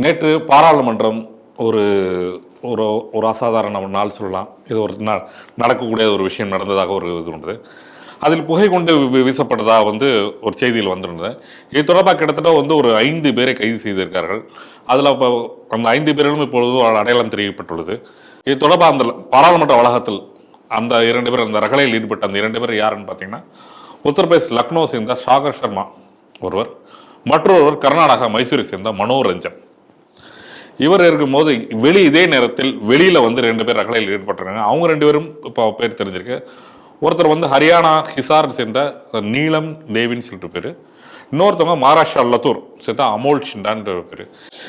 நேற்று பாராளுமன்றம் ஒரு ஒரு ஒரு அசாதாரண நாள் சொல்லலாம். இது ஒரு ந- நடக்கக்கூடிய ஒரு விஷயம் நடந்ததாக ஒரு இது உண்டு. அதில் புகை கொண்டு வீசப்பட்டதாக வந்து ஒரு செய்தியில் வந்திருந்தது. இது தொடர்பாக கிட்டத்தட்ட வந்து ஒரு ஐந்து பேரை கைது செய்திருக்கார்கள் அதில் இப்போ அந்த ஐந்து பேரிலும் இப்பொழுது அடையாளம் தெரியப்பட்டுள்ளது. இது தொடர்பாக அந்த பாராளுமன்ற வளாகத்தில் அந்த இரண்டு பேர் அந்த ரகலையில் ஈடுபட்ட அந்த இரண்டு பேர் யாருன்னு பார்த்தீங்கன்னா உத்தரப்பிரதேஷ் லக்னோ சேர்ந்த சாகர் சர்மா ஒருவர் மற்றொருவர் கர்நாடகா மைசூரை சேர்ந்த மனோரஞ்சன் இவர் இருக்கும்போது வெளி இதே நேரத்தில் வெளியில் வந்து ரெண்டு பேர் ரகலையில் ஈடுபட்டுறாங்க அவங்க ரெண்டு பேரும் இப்போ பேர் தெரிஞ்சிருக்கு. ஒருத்தர் வந்து ஹரியானா ஹிசார் சேர்ந்த நீலம் தேவின்னு சொல்லிட்டு பேர். இன்னொருத்தவங்க மகாராஷ்டிரா லத்தூர் சேர்ந்த அமோல் ஷிண்டான்ற பேர்.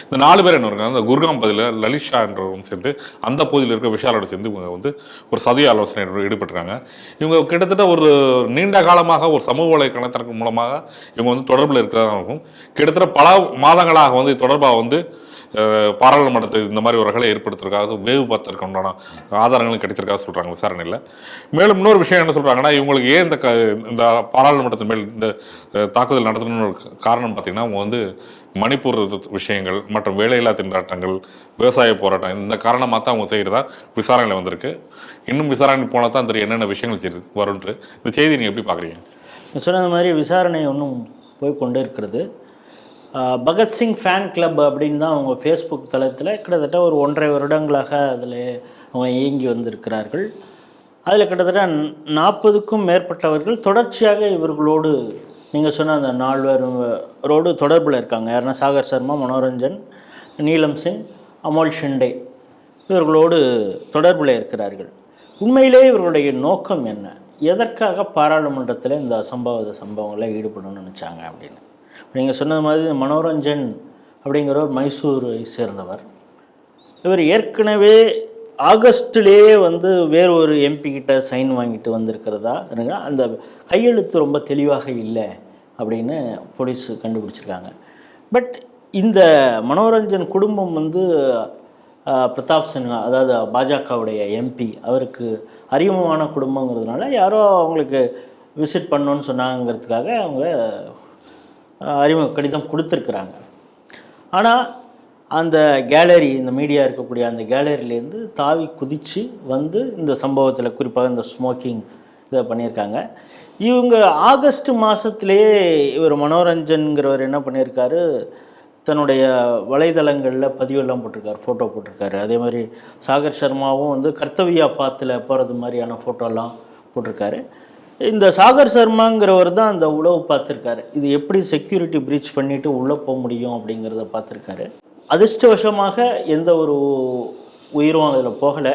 இந்த நாலு பேர் என்ன இருக்காங்க? அந்த குர்காம் பகுதியில் லலிஷா என்றவங்க சேர்ந்து அந்த பகுதியில் இருக்க விஷாலோட சேர்ந்து இவங்க வந்து ஒரு சதி ஆலோசனை ஈடுபட்டுருக்காங்க. இவங்க கிட்டத்தட்ட ஒரு நீண்ட காலமாக ஒரு சமூக வலைக்கணத்திற்கு மூலமாக இவங்க வந்து தொடர்பில் இருக்கிறதாகவும் கிட்டத்தட்ட பல மாதங்களாக வந்து தொடர்பாக வந்து பாராளுமன்றத்தில் இந்த மாதிரி ஒரு ரகளை ஏற்படுத்திருக்காங்க வேவு உண்டான ஆதாரங்களும் கிடைச்சிருக்கா சொல்கிறாங்க விசாரணையில். மேலும் இன்னொரு விஷயம் என்ன சொல்கிறாங்கன்னா இவங்களுக்கு ஏன் இந்த க- இந்த பாராளுமன்றத்தின் மேல் இந்த தாக்குதல் நடத்தணும்னு ஒரு காரணம் பார்த்தீங்கன்னா அவங்க வந்து மணிப்பூர் விஷயங்கள் மற்றும் வேலையில்லா திண்டாட்டங்கள் விவசாய போராட்டம் இந்த காரணமாக தான் அவங்க செய்கிறதா விசாரணையில் வந்திருக்கு. இன்னும் விசாரணை போனால் தான் தெரியும் என்னென்ன விஷயங்கள் செய்யுது வரும்ன்ட்டு. இந்த செய்தி நீங்கள் எப்படி பார்க்குறீங்க? சொன்ன சொன்னது மாதிரி விசாரணை ஒன்றும் போய் கொண்டே இருக்கிறது. பகத்சிங் ஃபேன் கிளப் அப்படின்னு தான் அவங்க ஃபேஸ்புக் தளத்தில் கிட்டத்தட்ட ஒரு ஒன்றரை வருடங்களாக அதில் அவங்க இயங்கி வந்திருக்கிறார்கள். அதில் கிட்டத்தட்ட நாற்பதுக்கும் மேற்பட்டவர்கள் தொடர்ச்சியாக இவர்களோடு நீங்கள் சொன்ன அந்த நால்வரோடு தொடர்பில் இருக்காங்க. யாருன்னா சாகர் சர்மா மனோரஞ்சன் நீலம் சிங் அமோல் ஷிண்டே. இவர்களோடு தொடர்பில் இருக்கிறார்கள். உண்மையிலே இவர்களுடைய நோக்கம் என்ன? எதற்காக பாராளுமன்றத்தில் இந்த அசம்பாவித சம்பவங்களை ஈடுபடணும்னு நினச்சாங்க அப்படின்னு? நீங்கள் சொன்னது மாதிரி மனோரஞ்சன் அப்படிங்கிறவர் மைசூரை சேர்ந்தவர். இவர் ஏற்கனவே ஆகஸ்ட்லேயே வந்து வேறு ஒரு எம்பி கிட்ட சைன் வாங்கிட்டு வந்திருக்கிறதா? இருங்க அந்த கையெழுத்து ரொம்ப தெளிவாக இல்லை அப்படின்னு போலீஸ் கண்டுபிடிச்சிருக்காங்க. பட் இந்த மனோரஞ்சன் குடும்பம் வந்து பிரதாப் சின்ஹா அதாவது பாஜகவுடைய எம்பி அவருக்கு அறிமுகமான குடும்பங்கிறதுனால யாரோ அவங்களுக்கு விசிட் பண்ணணும்னு சொன்னாங்கிறதுக்காக அவங்க அறிமுக கடிதம் கொடுத்துருக்குறாங்க. ஆனால் அந்த கேலரி இந்த மீடியா இருக்கக்கூடிய அந்த கேலரியிலேருந்து தாவி குதித்து வந்து இந்த சம்பவத்தில் குறிப்பாக இந்த ஸ்மோக்கிங் இதை பண்ணியிருக்காங்க. இவங்க ஆகஸ்ட் மாதத்துலேயே இவர் மனோரஞ்சன்கிறவர் என்ன பண்ணியிருக்காரு? தன்னுடைய வலைதளங்களில் பதிவெல்லாம் போட்டிருக்காரு ஃபோட்டோ போட்டிருக்காரு. அதே மாதிரி சாகர் சர்மாவும் வந்து கர்த்தவியா பாத்தில் போகிறது மாதிரியான ஃபோட்டோலாம் போட்டிருக்காரு. இந்த சாகர் சர்மாங்கிறவர் தான் அந்த உளவு பார்த்துருக்காரு. இது எப்படி செக்யூரிட்டி பிரீச் பண்ணிட்டு உள்ளே போக முடியும் அப்படிங்கிறத பார்த்துருக்காரு. அதிர்ஷ்டவசமாக எந்த ஒரு உயிரும் அதில் போகலை.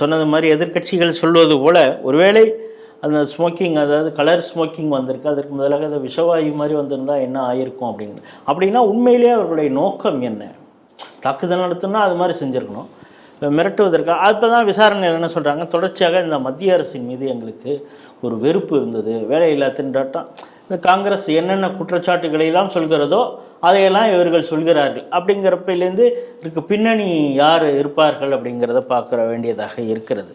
சொன்னது மாதிரி எதிர்க்கட்சிகள் சொல்வது போல் ஒருவேளை அந்த ஸ்மோக்கிங் அதாவது கலர் ஸ்மோக்கிங் வந்திருக்கு அதற்கு முதலாக அந்த விஷவாயு மாதிரி வந்திருந்தா என்ன ஆயிருக்கும் அப்படிங்கிற அப்படின்னா உண்மையிலேயே அவர்களுடைய நோக்கம் என்ன? தாக்குதல் நடத்தினா அது மாதிரி செஞ்சுருக்கணும். மிரட்டுவதற்காக அப்போ தான் விசாரணையில் என்ன சொல்கிறாங்க தொடர்ச்சியாக இந்த மத்திய அரசின் மீது எங்களுக்கு ஒரு வெறுப்பு இருந்தது. வேலையில்லா திண்டாட்டம். இந்த காங்கிரஸ் என்னென்ன குற்றச்சாட்டுகளையெல்லாம் சொல்கிறதோ அதையெல்லாம் இவர்கள் சொல்கிறார்கள். அப்படிங்கிறப்பிலேருந்து இதுக்கு பின்னணி யார் இருப்பார்கள் அப்படிங்கிறத பார்க்குற வேண்டியதாக இருக்கிறது.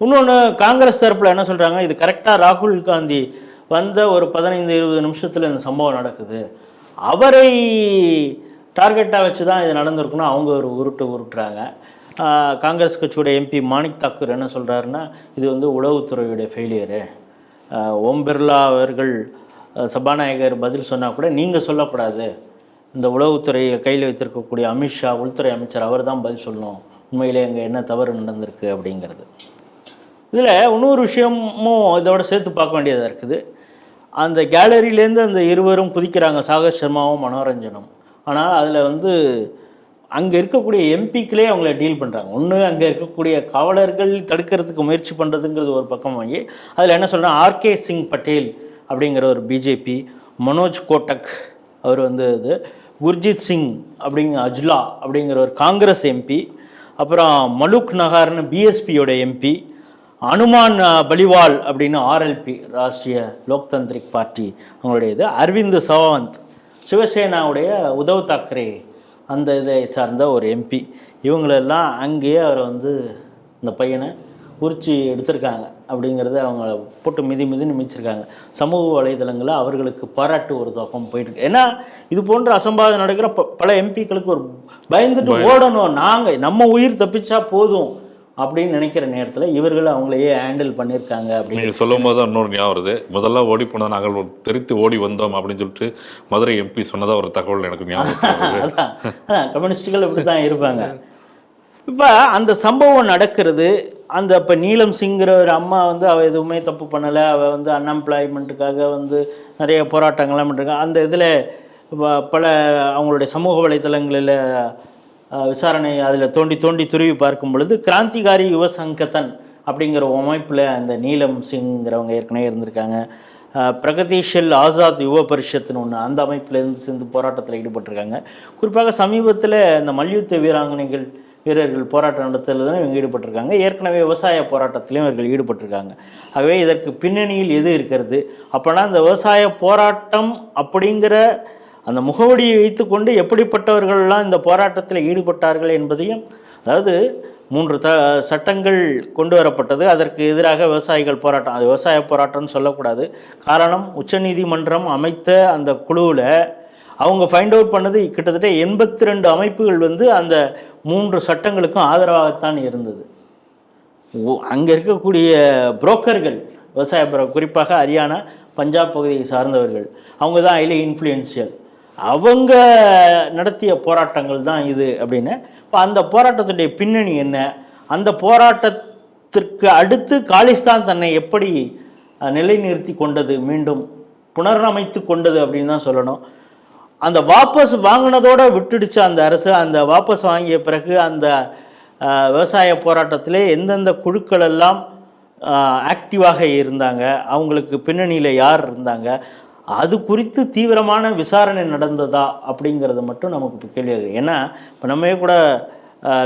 இன்னொன்று காங்கிரஸ் தரப்பில் என்ன சொல்கிறாங்க இது கரெக்டாக ராகுல் காந்தி வந்த ஒரு பதினைந்து இருபது நிமிஷத்தில் இந்த சம்பவம் நடக்குது. அவரை டார்கெட்டாக வச்சு தான் இது நடந்திருக்குன்னு அவங்க ஒரு உருட்டு உருட்டுறாங்க. காங்கிரஸ் கட்சியோட எம்பி மாணிக் தாக்கூர் என்ன சொல்கிறாருன்னா இது வந்து உளவுத்துறையுடைய ஃபெயிலியரு ஓம் பிர்லா அவர்கள் சபாநாயகர் பதில் சொன்னால் கூட நீங்கள் சொல்லக்கூடாது. இந்த உளவுத்துறையை கையில் வைத்திருக்கக்கூடிய அமித்ஷா உள்துறை அமைச்சர் அவர் தான் பதில் சொல்லணும். உண்மையிலே அங்கே என்ன தவறு நடந்திருக்கு அப்படிங்கிறது. இதில் இன்னொரு விஷயமும் இதோட சேர்த்து பார்க்க வேண்டியதாக இருக்குது. அந்த கேலரியிலேருந்து அந்த இருவரும் குதிக்கிறாங்க. சாகர் சர்மாவும் மனோரஞ்சனும். ஆனால் அதில் வந்து அங்கே இருக்கக்கூடிய எம்பிக்களே அவங்கள டீல் பண்ணுறாங்க ஒன்று அங்கே இருக்கக்கூடிய காவலர்கள் தடுக்கிறதுக்கு முயற்சி பண்ணுறதுங்கிறது ஒரு பக்கம் வாங்கி அதில் என்ன சொல்கிறேன் ஆர்கே சிங் பட்டேல் அப்படிங்கிற ஒரு பிஜேபி மனோஜ் கோட்டக் அவர் வந்து இது குர்ஜித் சிங் அப்படிங்கிற அஜ்லா அப்படிங்கிற ஒரு காங்கிரஸ் எம்பி அப்புறம் மலுக் நகார்னு பிஎஸ்பியோட எம்பி அனுமான் பலிவால் அப்படின்னு ஆர்எல்பி ராஷ்ட்ரிய லோக்தந்திரிக் பார்ட்டி அவங்களுடைய இது அரவிந்த் சவந்த் சிவசேனாவுடைய உத்தவ் தாக்கரே. அந்த இதை சார்ந்த ஒரு எம்பி இவங்களெல்லாம் அங்கேயே அவரை வந்து இந்த பையனை உரிச்சு எடுத்திருக்காங்க அப்படிங்கிறத அவங்க போட்டு மிதி மிதின்னு மிதிச்சிருக்காங்க. சமூக வலைதளங்களில் அவர்களுக்கு பாராட்டு ஒரு தப்பம் போயிட்டு இருக்கு ஏன்னா இது போன்ற அசம்பாவிதம் நடக்கிற ப- பல எம்பிக்களுக்கு ஒரு பயந்துட்டு ஓடணும். நாங்கள் நம்ம உயிர் தப்பிச்சா போதும். அப்படின்னு நினைக்கிற நேரத்தில் இவர்கள் அவங்களையே ஹேண்டில் பண்ணியிருக்காங்க அப்படின்னு. சொல்லும் போது தான் இன்னொரு ஞாபகம் வருது. முதல்ல ஓடி போனது நாங்கள் தெரித்து ஓடி வந்தோம் அப்படின்னு சொல்லிட்டு மதுரை எம்பி சொன்னதா ஒரு தகவல் எனக்கு ஞாபகம். அதான் கம்யூனிஸ்டுகள் இப்படி தான் இருப்பாங்க. இப்போ அந்த சம்பவம் நடக்கிறது அந்த இப்போ நீலம் சிங்கிற ஒரு அம்மா வந்து அவள் எதுவுமே தப்பு பண்ணலை. அவள் வந்து அன்எம்ப்ளாய்மெண்ட்டுக்காக வந்து நிறைய போராட்டங்கள்லாம் பண்ணிருக்காங்க அந்த இதில் பல அவங்களுடைய சமூக வலைத்தளங்களில் விசாரணை அதில் தோண்டி தோண்டி துருவி பார்க்கும் பொழுது கிராந்திகாரி யுவ சங்கத்தன் அப்படிங்கிற அமைப்பில் அந்த நீலம் சிங்கிறவங்க ஏற்கனவே இருந்திருக்காங்க. அஹ், பிரகதீஷல் ஆசாத் யுவ பரிஷத்துன்னு ஒன்று அந்த அமைப்பில் இருந்து சேர்ந்து போராட்டத்தில் ஈடுபட்டிருக்காங்க. குறிப்பாக சமீபத்தில் இந்த மல்யுத்த வீராங்கனைகள் வீரர்கள் போராட்டம் நடத்துறது தான் இவங்க ஈடுபட்டிருக்காங்க. ஏற்கனவே விவசாய போராட்டத்திலையும் இவர்கள் ஈடுபட்டிருக்காங்க. ஆகவே இதற்கு பின்னணியில் எது இருக்கிறது? அப்போனா இந்த விவசாய போராட்டம் அப்படிங்கிற அந்த முகவடியை வைத்துக்கொண்டு எப்படிப்பட்டவர்கள்லாம் இந்த போராட்டத்தில் ஈடுபட்டார்கள் என்பதையும் அதாவது மூன்று த சட்டங்கள் கொண்டு வரப்பட்டது. அதற்கு எதிராக விவசாயிகள் போராட்டம். அது விவசாய போராட்டம்னு சொல்லக்கூடாது. காரணம் உச்சநீதிமன்றம் அமைத்த அந்த குழுவில் அவங்க ஃபைண்ட் அவுட் பண்ணது கிட்டத்தட்ட எண்பத்தி ரெண்டு அமைப்புகள் வந்து அந்த மூன்று சட்டங்களுக்கும் ஆதரவாகத்தான் இருந்தது. அங்கே இருக்கக்கூடிய புரோக்கர்கள் விவசாய குறிப்பாக ஹரியானா பஞ்சாப் பகுதியை சார்ந்தவர்கள் அவங்க தான் ஹைலி இன்ஃப்ளூயன்ஷியல் அவங்க நடத்திய போராட்டங்கள் தான் இது அப்படின்னு. இப்போ அந்த போராட்டத்துடைய பின்னணி என்ன? அந்த போராட்டத்திற்கு அடுத்து காலிஸ்தான் தன்னை எப்படி நிலைநிறுத்தி கொண்டது மீண்டும் புனரமைத்து கொண்டது அப்படின்னு தான் சொல்லணும். அந்த வாபஸ் வாங்கினதோட விட்டுடுச்சு அந்த அரசு. அந்த வாபஸ் வாங்கிய பிறகு அந்த விவசாய போராட்டத்திலே எந்தெந்த குழுக்கள் எல்லாம் ஆக்டிவாக இருந்தாங்க? அவங்களுக்கு பின்னணியில் யார் இருந்தாங்க? அது குறித்து தீவிரமான விசாரணை நடந்ததா அப்படிங்கிறது மட்டும் நமக்கு இப்போ கேள்வி ஏன்னா இப்போ நம்மே கூட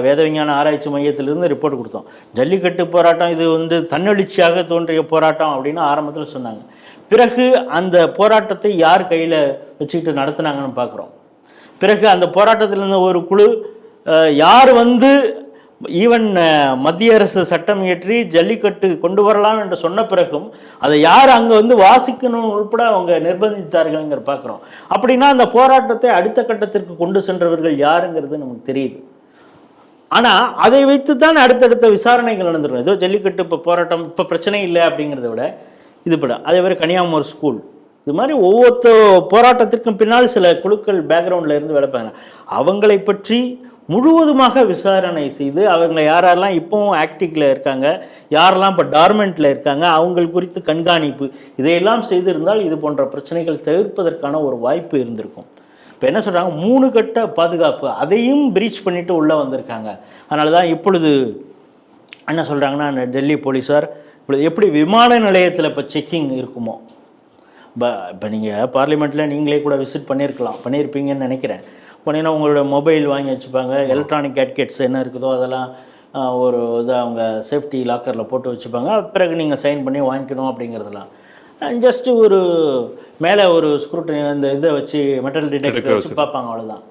வேதவிஞ்ஞான ஆராய்ச்சி மையத்திலிருந்து ரிப்போர்ட் கொடுத்தோம். ஜல்லிக்கட்டு போராட்டம் இது வந்து தன்னெழுச்சியாக தோன்றிய போராட்டம் அப்படின்னு ஆரம்பத்தில் சொன்னாங்க. பிறகு அந்த போராட்டத்தை யார் கையில் வச்சுக்கிட்டு நடத்துனாங்கன்னு பார்க்குறோம் பிறகு அந்த போராட்டத்திலிருந்து ஒரு குழு யார் வந்து ஈவன் மத்திய அரசு சட்டம் இயற்றி ஜல்லிக்கட்டு கொண்டு வரலாம் என்று சொன்ன பிறகும் அதை யார் அங்கே வந்து வாசிக்கணும் உள்பட அவங்க நிர்பந்தித்தார்கள்ங்கிற பார்க்குறோம் அப்படின்னா அந்த போராட்டத்தை அடுத்த கட்டத்திற்கு கொண்டு சென்றவர்கள் யாருங்கிறது நமக்கு தெரியுது. ஆனால் அதை வைத்து தான் அடுத்தடுத்த விசாரணைகள் நடந்துடும் ஏதோ ஜல்லிக்கட்டு இப்போ போராட்டம் இப்போ பிரச்சனை இல்லை அப்படிங்கிறத விட இது படம் அதே மாதிரி கன்னியாகுமரி ஸ்கூல் இது மாதிரி ஒவ்வொரு போராட்டத்திற்கும் பின்னால் சில குழுக்கள் பேக்ரவுண்டில் இருந்து வேலை பார்க்குறாங்க. அவங்களை பற்றி முழுவதுமாக விசாரணை செய்து அவங்க யாரெல்லாம் இப்போவும் ஆக்டிக்கில் இருக்காங்க யாரெல்லாம் இப்போ டார்மெண்ட்டில் இருக்காங்க அவங்கள் குறித்து கண்காணிப்பு இதையெல்லாம் செய்திருந்தால் இது போன்ற பிரச்சனைகள் தவிர்ப்பதற்கான ஒரு வாய்ப்பு இருந்திருக்கும். இப்போ என்ன சொல்கிறாங்க மூணு கட்ட பாதுகாப்பு அதையும் பிரீச் பண்ணிட்டு உள்ளே வந்திருக்காங்க. அதனால தான் இப்பொழுது என்ன சொல்கிறாங்கன்னா டெல்லி போலீஸார் இப்பொழுது எப்படி விமான நிலையத்தில் இப்போ செக்கிங் இருக்குமோ இப்போ இப்போ நீங்கள் பார்லிமெண்ட்டில் நீங்களே கூட விசிட் பண்ணியிருக்கலாம் பண்ணியிருப்பீங்கன்னு நினைக்கிறேன். போனீங்கன்னா உங்களோட மொபைல் வாங்கி வச்சுப்பாங்க எலக்ட்ரானிக் கேட்கெட்ஸ் என்ன இருக்குதோ அதெல்லாம் ஒரு இதை அவங்க சேஃப்டி லாக்கரில் போட்டு வச்சுப்பாங்க. பிறகு நீங்கள் சைன் பண்ணி வாங்கிக்கணும் அப்படிங்கிறதெல்லாம். ஜஸ்ட்டு ஒரு மேலே ஒரு ஸ்க்ரூட்டனி அந்த இதை வச்சு மெட்டல் டிடெக்டர் வச்சு பார்ப்பாங்க அவ்வளவுதான்.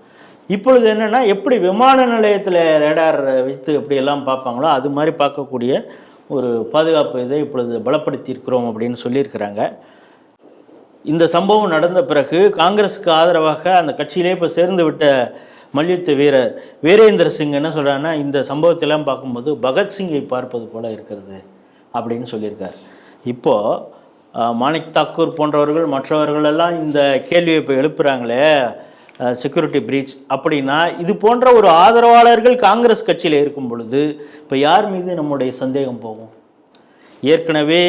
இப்பொழுது என்னன்னா எப்படி விமான நிலையத்தில் ரேடார் வைத்து எப்படி எல்லாம் பார்ப்பாங்களோ அது மாதிரி பார்க்கக்கூடிய ஒரு பாதுகாப்பு இதை இப்பொழுது பலப்படுத்தி இருக்கிறோம் அப்படின்னு சொல்லியிருக்கிறாங்க. இந்த சம்பவம் நடந்த பிறகு காங்கிரஸுக்கு ஆதரவாக அந்த கட்சியிலே இப்போ சேர்ந்து விட்ட மல்யுத்த வீரர் வீரேந்திர சிங் என்ன சொல்கிறாருன்னா இந்த சம்பவத்தெல்லாம் பார்க்கும்போது பகத்சிங்கை பார்ப்பது போல இருக்கிறது அப்படின்னு சொல்லியிருக்கார். இப்போது மாணிக் தாக்கூர் போன்றவர்கள் மற்றவர்கள் எல்லாம் இந்த கேள்வியை இப்போ எழுப்புகிறாங்களே செக்யூரிட்டி பிரீச் அப்படின்னா இது போன்ற ஒரு ஆதரவாளர்கள் காங்கிரஸ் கட்சியில் இருக்கும் பொழுது இப்போ யார் மீது நம்முடைய சந்தேகம் போகும்? ஏற்கனவே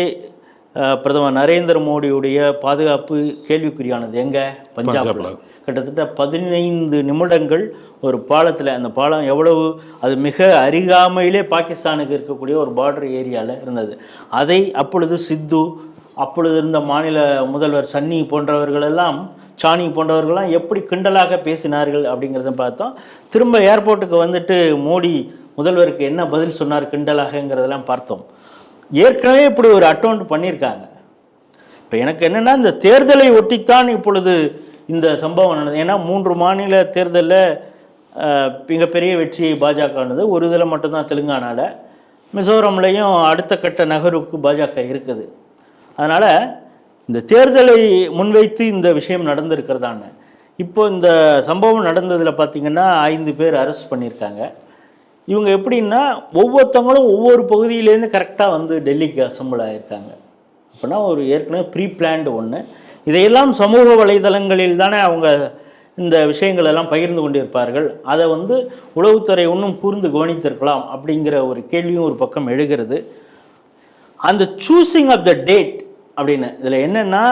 பிரதமர் நரேந்திர மோடியுடைய பாதுகாப்பு கேள்விக்குறியானது எங்க? பஞ்சாப்ல. கிட்டத்தட்ட பதினைந்து நிமிடங்கள் ஒரு பாலத்தில் அந்த பாலம் எவ்வளவு? அது மிக அருகாமையிலே பாகிஸ்தானுக்கு இருக்கக்கூடிய ஒரு பார்டர் ஏரியாவில் இருந்தது. அதை அப்பொழுது சித்து அப்பொழுது இருந்த மாநில முதல்வர் சன்னி போன்றவர்கள் எல்லாம் சானி போன்றவர்கள்லாம் எப்படி கிண்டலாக பேசினார்கள் அப்படிங்கிறத பார்த்தோம். திரும்ப ஏர்போர்ட்டுக்கு வந்துட்டு மோடி முதல்வருக்கு என்ன பதில் சொன்னார் கிண்டலாகங்கிறதெல்லாம் பார்த்தோம். ஏற்கனவே இப்படி ஒரு அட்டௌண்ட் பண்ணியிருக்காங்க. இப்போ எனக்கு என்னென்னா இந்த தேர்தலை ஒட்டித்தான் இப்பொழுது இந்த சம்பவம் நடந்தது. ஏன்னா மூன்று மாநில தேர்தலில் மிகப்பெரிய வெற்றி பாஜகனது ஒரு இதில் மட்டும்தான் தெலுங்கானாவில் மிசோரம்லையும் அடுத்த கட்ட நகருக்கு பாஜக இருக்குது. அதனால் இந்த தேர்தலை முன்வைத்து இந்த விஷயம் நடந்திருக்கிறதான இப்போ இந்த சம்பவம் நடந்ததில் பார்த்தீங்கன்னா ஐந்து பேர் அரெஸ்ட் பண்ணியிருக்காங்க. இவங்க எப்படின்னா ஒவ்வொருத்தவங்களும் ஒவ்வொரு பகுதியிலேருந்து கரெக்டாக வந்து டெல்லிக்கு அசம்பிள் ஆகியிருக்காங்க அப்படின்னா ஒரு ஏற்கனவே ப்ரீ பிளான்டு ஒன்று இதையெல்லாம் சமூக வலைதளங்களில் தானே அவங்க இந்த விஷயங்கள் எல்லாம் பகிர்ந்து கொண்டிருப்பார்கள். அதை வந்து உளவுத்துறை இன்னும் கூர்ந்து கவனித்திருக்கலாம் அப்படிங்கிற ஒரு கேள்வியும் ஒரு பக்கம் எழுகிறது. அந்த சூஸிங் ஆஃப் த டேட் அப்படின்னு இதில் என்னென்னா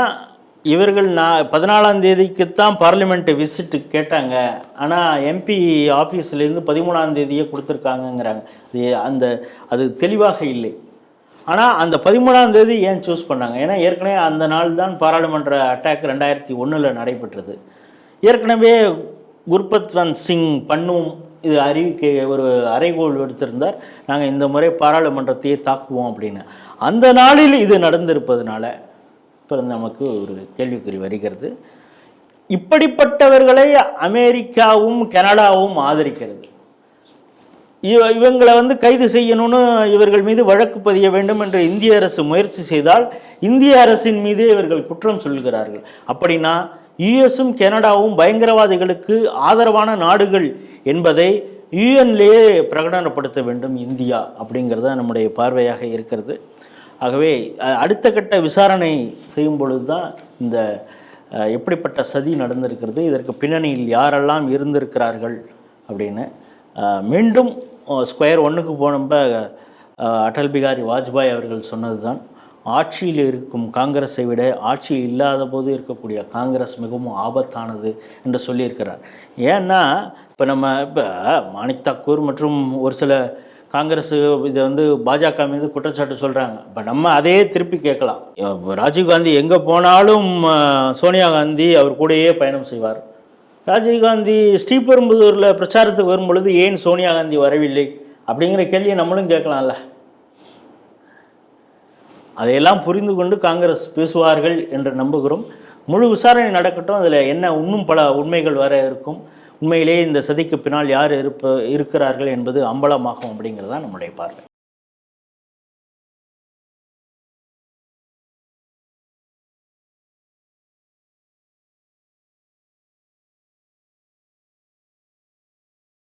இவர்கள் நான் பதினாலாம் தேதிக்குத்தான் தான் விசிட்டு கேட்டாங்க. ஆனால் எம்பி ஆஃபீஸ்லேருந்து பதிமூணாம் தேதியே கொடுத்துருக்காங்கங்கிறாங்க. அது அந்த அது தெளிவாக இல்லை. ஆனால் அந்த பதிமூணாம் தேதி ஏன் சூஸ் பண்ணாங்க? ஏன்னா ஏற்கனவே அந்த நாள் தான் பாராளுமன்ற அட்டாக் ரெண்டாயிரத்தி ஒன்றில் நடைபெற்றது. ஏற்கனவே குர்பத்வந்த் சிங் பண்ணும் இது அறிவிக்கை ஒரு அறைகோள் எடுத்திருந்தார். நாங்கள் இந்த முறை பாராளுமன்றத்தையே தாக்குவோம் அப்படின்னு. அந்த நாளில் இது நடந்திருப்பதனால இப்போ நமக்கு ஒரு கேள்விக்குறி வருகிறது. இப்படிப்பட்டவர்களை அமெரிக்காவும் கனடாவும் ஆதரிக்கிறது. இவ இவங்களை வந்து கைது செய்யணும்னு இவர்கள் மீது வழக்கு பதிய வேண்டும் என்று இந்திய அரசு முயற்சி செய்தால் இந்திய அரசின் மீதே இவர்கள் குற்றம் சொல்கிறார்கள். அப்படின்னா யுஎஸும் கனடாவும் பயங்கரவாதிகளுக்கு ஆதரவான நாடுகள் என்பதை யுஎன்லேயே பிரகடனப்படுத்த வேண்டும் இந்தியா அப்படிங்கிறது தான் நம்முடைய பார்வையாக இருக்கிறது. ஆகவே அடுத்த கட்ட விசாரணை செய்யும் பொழுது தான் இந்த எப்படிப்பட்ட சதி நடந்திருக்கிறது இதற்கு பின்னணியில் யாரெல்லாம் இருந்திருக்கிறார்கள் அப்படின்னு மீண்டும் ஸ்கொயர் ஒன்றுக்கு போனப்ப அடல் பிகாரி வாஜ்பாய் அவர்கள் சொன்னது தான் ஆட்சியில் இருக்கும் காங்கிரஸை விட ஆட்சியில் இல்லாத போது இருக்கக்கூடிய காங்கிரஸ் மிகவும் ஆபத்தானது என்று சொல்லியிருக்கிறார். ஏன்னா இப்போ நம்ம இப்போ மாணிக் தாக்கூர் மற்றும் ஒரு சில காங்கிரஸ் இதை வந்து பாஜக மீது குற்றச்சாட்டு சொல்கிறாங்க இப்போ நம்ம அதே திருப்பி கேட்கலாம். ராஜீவ்காந்தி எங்கே போனாலும் சோனியா காந்தி அவர் கூடயே பயணம் செய்வார். ராஜீவ்காந்தி ஸ்ரீபெரும்புதூரில் பிரச்சாரத்துக்கு வரும்பொழுது ஏன் சோனியா காந்தி வரவில்லை? அப்படிங்கிற கேள்வியை நம்மளும் கேட்கலாம்ல. அதையெல்லாம் புரிந்து கொண்டு காங்கிரஸ் பேசுவார்கள் என்று நம்புகிறோம். முழு விசாரணை நடக்கட்டும். அதில் என்ன இன்னும் பல உண்மைகள் வர இருக்கும். உண்மையிலேயே இந்த சதிக்கு பின்னால் யார் இருப்ப இருக்கிறார்கள் என்பது அம்பலமாகும் அப்படிங்கிறது தான் நம்முடைய பார்வை.